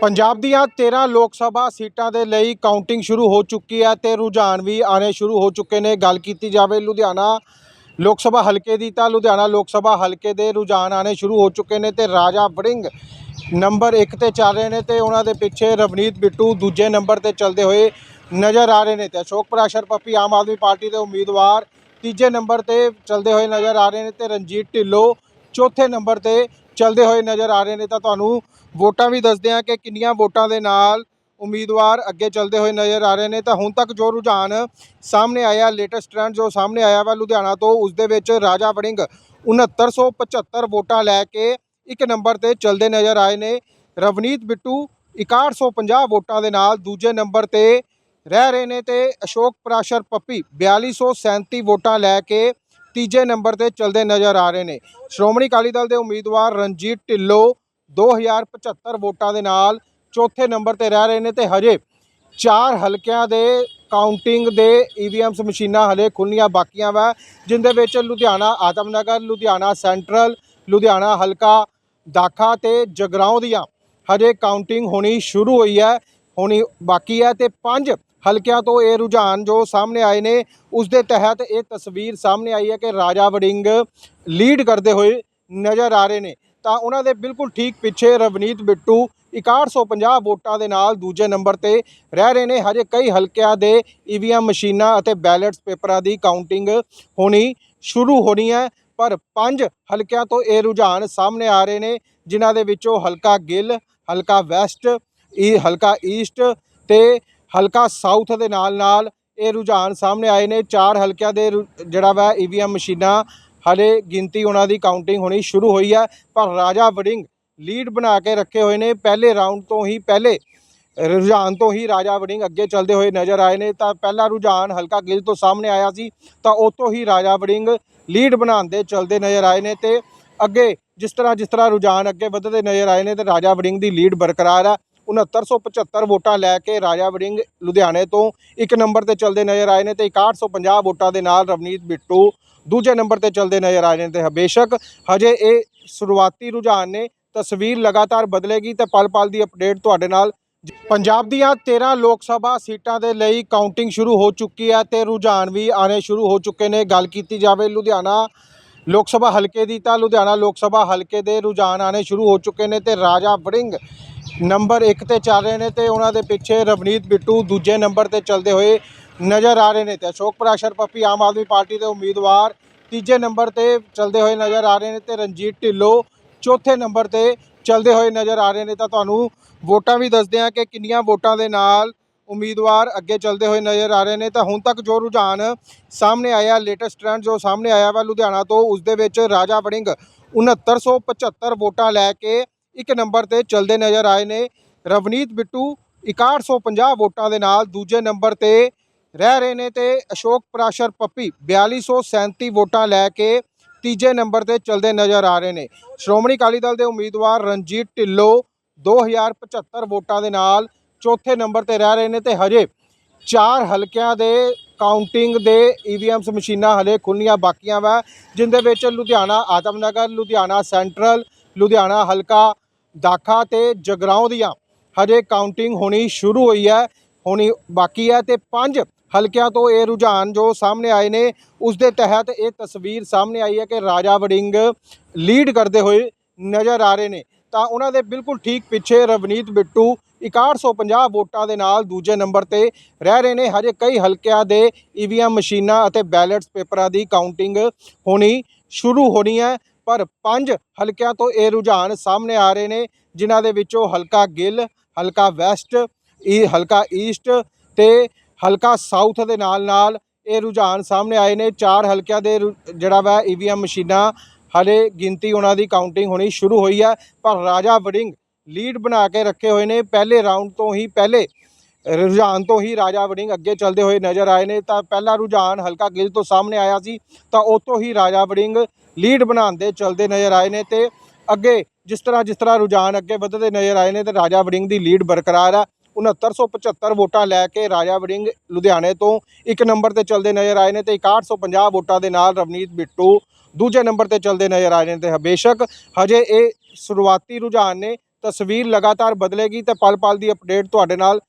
ਪੰਜਾਬ ਦੀਆਂ 13 ਲੋਕ ਸਭਾ ਸੀਟਾਂ ਦੇ ਲਈ ਕਾਊਂਟਿੰਗ ਸ਼ੁਰੂ ਹੋ ਚੁੱਕੀ ਹੈ ਤੇ ਰੁਝਾਨ ਵੀ ਆਣੇ ਸ਼ੁਰੂ ਹੋ ਚੁੱਕੇ ਨੇ। ਗੱਲ ਕੀਤੀ ਜਾਵੇ ਲੁਧਿਆਣਾ ਲੋਕ ਸਭਾ ਹਲਕੇ ਦੀ ਤਾਂ ਲੁਧਿਆਣਾ ਲੋਕ ਸਭਾ ਹਲਕੇ ਦੇ ਰੁਝਾਨ ਆਣੇ ਸ਼ੁਰੂ ਹੋ ਚੁੱਕੇ ਨੇ ਤੇ ਰਾਜਾ ਵੜਿੰਗ ਨੰਬਰ 1 ਤੇ ਚੱਲ ਰਹੇ ਨੇ ਤੇ ਉਹਨਾਂ ਦੇ ਪਿੱਛੇ ਰਵਨੀਤ ਬਿੱਟੂ ਦੂਜੇ ਨੰਬਰ ਤੇ ਚੱਲਦੇ ਹੋਏ ਨਜ਼ਰ ਆ ਰਹੇ ਨੇ ਤੇ ਅਸ਼ੋਕ ਪ੍ਰਾਸ਼ਰ ਪੱਪੀ ਆਮ ਆਦਮੀ ਪਾਰਟੀ ਦੇ ਉਮੀਦਵਾਰ ਤੀਜੇ ਨੰਬਰ ਤੇ ਚੱਲਦੇ ਹੋਏ ਨਜ਼ਰ ਆ ਰਹੇ ਨੇ ਤੇ ਰਣਜੀਤ ਢਿੱਲੋਂ ਚੌਥੇ ਨੰਬਰ ਤੇ ਚੱਲਦੇ ਹੋਏ ਨਜ਼ਰ ਆ ਰਹੇ ਨੇ, ਤਾਂ ਤੁਹਾਨੂੰ ਵੋਟਾਂ ਵੀ ਦੱਸਦੇ ਆ ਕਿ ਕਿੰਨੀਆਂ ਵੋਟਾਂ ਦੇ ਨਾਲ ਉਮੀਦਵਾਰ ਅੱਗੇ ਚੱਲਦੇ ਹੋਏ ਨਜ਼ਰ ਆ ਰਹੇ ਨੇ। ਤਾਂ ਹੁਣ ਤੱਕ ਜੋ ਰੁਝਾਨ ਸਾਹਮਣੇ ਆਇਆ ਲੇਟੈਸਟ ਟ੍ਰੈਂਡ ਜੋ ਸਾਹਮਣੇ ਆਇਆ ਵਾ, ਲੁਧਿਆਣਾ ਤੋਂ, ਉਸ ਦੇ ਵਿੱਚ ਰਾਜਾ ਵੜਿੰਗ 6975 ਵੋਟਾਂ ਲੈ ਕੇ ਇੱਕ ਨੰਬਰ ਤੇ ਚੱਲਦੇ ਨਜ਼ਰ ਆਏ ਨੇ। ਰਵਨੀਤ ਬਿੱਟੂ 6150 ਵੋਟਾਂ ਦੇ ਨਾਲ ਦੂਜੇ ਨੰਬਰ ਤੇ ਰਹਿ ਰਹੇ ਨੇ ਤੇ ਅਸ਼ੋਕ ਪ੍ਰਾਸ਼ਰ ਪੱਪੀ 4237 ਵੋਟਾਂ ਲੈ ਕੇ ਤੀਜੇ ਨੰਬਰ ਤੇ ਚੱਲਦੇ ਨਜ਼ਰ ਆ ਰਹੇ ਨੇ। ਸ਼੍ਰੋਮਣੀ ਅਕਾਲੀ ਦਲ ਦੇ ਉਮੀਦਵਾਰ ਰਣਜੀਤ ਢਿੱਲੋਂ 2075 ਵੋਟਾਂ ਦੇ ਨਾਲ ਚੌਥੇ ਨੰਬਰ ਤੇ ਰਹਿ ਰਹੇ ਨੇ ਤੇ ਹਜੇ ਚਾਰ ਹਲਕਿਆਂ ਦੇ ਕਾਊਂਟਿੰਗ ਦੇ ਈਵੀਐਮਸ ਮਸ਼ੀਨਾਂ ਹਲੇ ਖੁੱਲ੍ਹਣੀਆਂ ਬਾਕੀਆਂ ਵਾ, ਜਿੰਦੇ ਵਿੱਚ ਲੁਧਿਆਣਾ ਆਤਮਨਗਰ ਲੁਧਿਆਣਾ ਸੈਂਟਰਲ, ਲੁਧਿਆਣਾ ਹਲਕਾ ਦਾਖਾ ਤੇ ਜਗਰਾਉਂ ਦੀਆਂ ਹਜੇ ਕਾਊਂਟਿੰਗ ਹੋਣੀ ਸ਼ੁਰੂ ਹੋਈ ਹੈ, ਹੋਣੀ ਬਾਕੀ ਹੈ ਤੇ ਪੰਜ ਹਲਕਿਆਂ ਤੋਂ ਇਹ ਰੁਝਾਨ ਜੋ ਸਾਹਮਣੇ ਆਏ ਨੇ, ਉਸ ਦੇ ਤਹਿਤ ਇਹ ਤਸਵੀਰ ਸਾਹਮਣੇ ਆਈ ਹੈ ਕਿ ਰਾਜਾ ਵੜਿੰਗ ਲੀਡ ਕਰਦੇ ਹੋਏ ਨਜ਼ਰ ਆ ਰਹੇ ਨੇ। ਤਾਂ ਉਹਨਾਂ ਦੇ ਬਿਲਕੁਲ ਠੀਕ ਪਿੱਛੇ ਰਵਨੀਤ ਬਿੱਟੂ 6150 ਵੋਟਾਂ ਦੇ ਨਾਲ ਦੂਜੇ ਨੰਬਰ ਤੇ ਰਹਿ ਰਹੇ ਨੇ। ਹਜੇ ਕਈ ਹਲਕਿਆਂ ਦੇ ਈਵੀਐਮ ਮਸ਼ੀਨਾਂ ਅਤੇ ਬੈਲਟਸ ਪੇਪਰਾਂ ਦੀ ਕਾਊਂਟਿੰਗ ਹੋਣੀ ਸ਼ੁਰੂ ਹੋਣੀ ਹੈ, ਪਰ ਪੰਜ ਹਲਕਿਆਂ ਤੋਂ ਇਹ ਰੁਝਾਨ ਸਾਹਮਣੇ ਆ ਰਹੇ ਨੇ, ਜਿਨ੍ਹਾਂ ਦੇ ਵਿੱਚੋਂ ਹਲਕਾ ਗਿੱਲ, ਹਲਕਾ ਵੈਸਟ ਇਹ ਹਲਕਾ ਈਸਟ ਤੇ ਹਲਕਾ ਸਾਊਥ ਦੇ ਨਾਲ ਨਾਲ ਇਹ ਰੁਝਾਨ ਸਾਹਮਣੇ ਆਏ ਨੇ। ਚਾਰ ਹਲਕਿਆਂ ਦੇ ਰੁ- ਜਿਹੜਾ ਵਾ ਈਵੀਐਮ ਮਸ਼ੀਨਾਂ ਹਲੇ ਗਿਣਤੀ ਉਹਨਾਂ ਦੀ ਕਾਊਂਟਿੰਗ ਹੋਣੀ ਸ਼ੁਰੂ ਹੋਈ ਹੈ ਪਰ ਰਾਜਾ ਵੜਿੰਗ ਲੀਡ ਬਣਾ ਕੇ ਰੱਖੇ ਹੋਏ ਨੇ। ਪਹਿਲੇ ਰਾਊਂਡ ਤੋਂ ਹੀ, ਪਹਿਲੇ ਰੁਝਾਨ ਤੋਂ ਹੀ ਰਾਜਾ ਵੜਿੰਗ ਅੱਗੇ ਚੱਲਦੇ ਹੋਏ ਨਜ਼ਰ ਆਏ ਨੇ। ਤਾਂ ਪਹਿਲਾ ਰੁਝਾਨ ਹਲਕਾ ਗਿੱਲ ਤੋਂ ਸਾਹਮਣੇ ਆਇਆ ਸੀ। ਤਾਂ ਉਹ ਹੀ ਰਾਜਾ ਵੜਿੰਗ ਲੀਡ ਬਣਾਉਂਦੇ ਚੱਲਦੇ ਨਜ਼ਰ ਆਏ ਨੇ ਤੇ ਅੱਗੇ ਜਿਸ ਤਰ੍ਹਾਂ ਜਿਸ ਤਰ੍ਹਾਂ ਰੁਝਾਨ ਅੱਗੇ ਵੱਧਦੇ ਨਜ਼ਰ ਆਏ ਨੇ ਤੇ ਰਾਜਾ ਵੜਿੰਗ ਦੀ ਲੀਡ ਬਰਕਰਾਰ ਹੈ 6975 ਵੋਟਾਂ ਲੈ ਕੇ ਰਾਜਾ ਵੜਿੰਗ ਲੁਧਿਆਣੇ ਤੋਂ ਇੱਕ ਨੰਬਰ ਤੇ ਚੱਲਦੇ ਨਜ਼ਰ ਆਏ ਨੇ ਤੇ 6150 ਵੋਟਾਂ ਦੇ ਨਾਲ ਰਵਨੀਤ ਬਿੱਟੂ ਦੂਜੇ ਨੰਬਰ ਤੇ ਚੱਲਦੇ ਨਜ਼ਰ ਆਏ ਨੇ ਤੇ ਬੇਸ਼ੱਕ ਹਜੇ ਇਹ ਸ਼ੁਰੂਆਤੀ ਰੁਝਾਨ ਨੇ, ਤਸਵੀਰ ਲਗਾਤਾਰ ਬਦਲੇਗੀ ਤੇ ਪਲ ਪਲ ਦੀ ਅਪਡੇਟ ਤੁਹਾਡੇ ਨਾਲ। ਪੰਜਾਬ ਦੀਆਂ 13 ਲੋਕ ਸਭਾ ਸੀਟਾਂ ਦੇ ਲਈ ਕਾਊਂਟਿੰਗ ਸ਼ੁਰੂ ਹੋ ਚੁੱਕੀ ਹੈ ਤੇ ਰੁਝਾਨ ਵੀ ਆਣੇ ਸ਼ੁਰੂ ਹੋ ਚੁੱਕੇ ਨੇ। ਗੱਲ ਕੀਤੀ ਜਾਵੇ ਲੁਧਿਆਣਾ ਲੋਕ ਸਭਾ ਹਲਕੇ ਦੀ ਤਾਂ ਲੁਧਿਆਣਾ ਲੋਕ ਸਭਾ ਹਲਕੇ ਦੇ ਰੁਝਾਨ ਆਣੇ ਸ਼ੁਰੂ ਹੋ ਚੁੱਕੇ ਨੇ ਤੇ ਰਾਜਾ ਵੜਿੰਗ ਨੰਬਰ 1 ਤੇ ਚੱਲ ਰਹੇ ਨੇ ਤੇ ਉਹਨਾਂ ਦੇ ਪਿੱਛੇ ਰਵਨੀਤ ਬਿੱਟੂ ਦੂਜੇ ਨੰਬਰ ਤੇ ਚੱਲਦੇ ਹੋਏ ਨਜ਼ਰ ਆ ਰਹੇ ਨੇ ਤੇ ਅਸ਼ੋਕ ਪ੍ਰਾਸ਼ਰ ਪੱਪੀ ਆਮ ਆਦਮੀ ਪਾਰਟੀ ਦੇ ਉਮੀਦਵਾਰ ਤੀਜੇ ਨੰਬਰ ਤੇ ਚੱਲਦੇ ਹੋਏ ਨਜ਼ਰ ਆ ਰਹੇ ਨੇ ਤੇ ਰਣਜੀਤ ਢਿੱਲੋਂ ਚੌਥੇ ਨੰਬਰ ਤੇ ਚੱਲਦੇ ਹੋਏ ਨਜ਼ਰ ਆ ਰਹੇ ਨੇ ਤਾਂ ਤੁਹਾਨੂੰ ਵੋਟਾਂ ਵੀ ਦੱਸਦੇ ਆ ਕਿ ਕਿੰਨੀਆਂ ਵੋਟਾਂ ਦੇ ਨਾਲ ਉਮੀਦਵਾਰ ਅੱਗੇ ਚੱਲਦੇ ਹੋਏ ਨਜ਼ਰ ਆ ਰਹੇ ਨੇ ਤਾਂ ਹੁਣ ਤੱਕ ਜੋ ਰੁਝਾਨ ਸਾਹਮਣੇ ਆਇਆ ਲੇਟੈਸਟ ਟ੍ਰੈਂਡ ਜੋ ਸਾਹਮਣੇ ਆਇਆ ਵਾ ਲੁਧਿਆਣਾ ਤੋਂ ਉਸ ਦੇ ਵਿੱਚ ਰਾਜਾ ਵੜਿੰਗ 6975 ਵੋਟਾਂ ਲੈ ਕੇ ਇੱਕ ਨੰਬਰ ਤੇ ਚੱਲਦੇ ਨਜ਼ਰ ਆਏ ਨੇ। ਰਵਨੀਤ ਬਿੱਟੂ 6150 ਵੋਟਾਂ ਦੇ ਨਾਲ ਦੂਜੇ ਨੰਬਰ ਤੇ ਰਹਿ ਰਹੇ ਨੇ ਤੇ ਅਸ਼ੋਕ ਪ੍ਰਾਸ਼ਰ ਪੱਪੀ 4237 ਵੋਟਾਂ ਲੈ ਕੇ ਤੀਜੇ ਨੰਬਰ ਤੇ ਚੱਲਦੇ ਨਜ਼ਰ ਆ ਰਹੇ ਨੇ। ਸ਼੍ਰੋਮਣੀ ਅਕਾਲੀ ਦਲ ਦੇ ਉਮੀਦਵਾਰ ਰਣਜੀਤ ਢਿੱਲੋਂ 2075 ਵੋਟਾਂ ਦੇ ਨਾਲ ਚੌਥੇ ਨੰਬਰ ਤੇ ਰਹਿ ਰਹੇ ਨੇ ਤੇ ਹਜੇ ਚਾਰ ਹਲਕਿਆਂ ਦੇ ਕਾਊਂਟਿੰਗ ਦੇ ਈਵੀਐਮਸ ਮਸ਼ੀਨਾਂ ਹਲੇ ਖੁੱਲ੍ਹੀਆਂ ਬਾਕੀਆਂ ਵਾ, ਜਿੰਦੇ ਵਿੱਚ ਲੁਧਿਆਣਾ ਆਤਮਨਗਰ ਲੁਧਿਆਣਾ ਸੈਂਟਰਲ, ਲੁਧਿਆਣਾ ਹਲਕਾ ਦਾਖਾ ਤੇ ਜਗਰਾਉਂ ਦੀਆਂ। ਹਜੇ ਕਾਊਂਟਿੰਗ ਹੋਣੀ ਸ਼ੁਰੂ ਹੋਈ ਹੈ, ਹੋਣੀ ਬਾਕੀ ਹੈ ਤੇ ਪੰਜ ਹਲਕਿਆਂ ਤੋਂ ਇਹ ਰੁਝਾਨ ਜੋ ਸਾਹਮਣੇ ਆਏ ਨੇ, ਉਸ ਦੇ ਤਹਿਤ ਇਹ ਤਸਵੀਰ ਸਾਹਮਣੇ ਆਈ ਹੈ ਕਿ ਰਾਜਾ ਵੜਿੰਗ ਲੀਡ ਕਰਦੇ ਹੋਏ ਨਜ਼ਰ ਆ ਰਹੇ ਨੇ। ਤਾਂ ਉਹਨਾਂ ਦੇ ਬਿਲਕੁਲ ਠੀਕ ਪਿੱਛੇ ਰਵਨੀਤ ਬਿੱਟੂ 6150 ਵੋਟਾਂ ਦੇ ਨਾਲ ਦੂਜੇ ਨੰਬਰ ਤੇ ਰਹਿ ਰਹੇ ਨੇ। ਹਜੇ ਕਈ ਹਲਕਿਆਂ ਦੇ ਈਵੀਐਮ ਮਸ਼ੀਨਾਂ ਅਤੇ ਬੈਲਟਸ ਪੇਪਰਾਂ ਦੀ ਕਾਊਂਟਿੰਗ ਹੋਣੀ ਸ਼ੁਰੂ ਹੋਣੀ ਹੈ। ਪਰ ਪੰਜ ਹਲਕਿਆਂ ਤੋਂ ਇਹ ਰੁਝਾਨ ਸਾਹਮਣੇ ਆ ਰਹੇ ਨੇ, ਜਿਨ੍ਹਾਂ ਦੇ ਵਿੱਚੋਂ ਹਲਕਾ ਗਿੱਲ, ਹਲਕਾ ਵੈਸਟ ਇਹ ਹਲਕਾ ਈਸਟ ਤੇ ਹਲਕਾ ਸਾਊਥ ਦੇ ਨਾਲ ਨਾਲ ਇਹ ਰੁਝਾਨ ਸਾਹਮਣੇ ਆਏ ਨੇ। ਚਾਰ ਹਲਕਿਆਂ ਦੇ ਰੁ- ਜਿਹੜਾ ਵਾ ਈਵੀਐਮ ਮਸ਼ੀਨਾਂ ਹਲੇ ਗਿਣਤੀ ਉਹਨਾਂ ਦੀ ਕਾਊਂਟਿੰਗ ਹੋਣੀ ਸ਼ੁਰੂ ਹੋਈ ਹੈ। ਪਰ ਰਾਜਾ ਵੜਿੰਗ ਲੀਡ ਬਣਾ ਕੇ ਰੱਖੇ ਹੋਏ ਨੇ। ਪਹਿਲੇ ਰਾਊਂਡ ਤੋਂ ਹੀ ਪਹਿਲੇ ਰੁਝਾਨ ਤੋਂ ਹੀ ਰਾਜਾ ਵੜਿੰਗ ਅੱਗੇ ਚੱਲਦੇ ਹੋਏ ਨਜ਼ਰ ਆਏ ਨੇ, ਤਾਂ ਪਹਿਲਾ ਰੁਝਾਨ ਹਲਕਾ ਗਿੱਲ ਤੋਂ ਸਾਹਮਣੇ ਆਇਆ ਸੀ, ਤਾਂ ਉਹ ਹੀ ਰਾਜਾ ਵੜਿੰਗ ਲੀਡ ਬਣਾਉਂਦੇ ਚੱਲਦੇ ਨਜ਼ਰ ਆਏ ਨੇ ਤੇ ਅੱਗੇ ਜਿਸ ਤਰ੍ਹਾਂ ਜਿਸ ਤਰ੍ਹਾਂ ਰੁਝਾਨ ਅੱਗੇ ਵੱਧਦੇ ਨਜ਼ਰ ਆਏ ਨੇ, ਤੇ ਰਾਜਾ ਵੜਿੰਗ ਦੀ ਲੀਡ ਬਰਕਰਾਰ ਹੈ 6975 ਵੋਟਾਂ ਲੈ ਕੇ ਰਾਜਾ ਵੜਿੰਗ ਲੁਧਿਆਣੇ ਤੋਂ ਇੱਕ ਨੰਬਰ ਤੇ ਚੱਲਦੇ ਨਜ਼ਰ ਆਏ ਨੇ ਤੇ 6150 ਵੋਟਾਂ ਦੇ ਨਾਲ ਰਵਨੀਤ ਬਿੱਟੂ ਦੂਜੇ ਨੰਬਰ ਤੇ ਚੱਲਦੇ ਨਜ਼ਰ ਆਏ ਨੇ ਤੇ ਬੇਸ਼ੱਕ ਹਜੇ ਇਹ ਸ਼ੁਰੂਆਤੀ ਰੁਝਾਨ ਨੇ, ਤਸਵੀਰ ਲਗਾਤਾਰ ਬਦਲੇਗੀ ਤੇ ਪਲ ਪਲ ਦੀ ਅਪਡੇਟ ਤੁਹਾਡੇ ਨਾਲ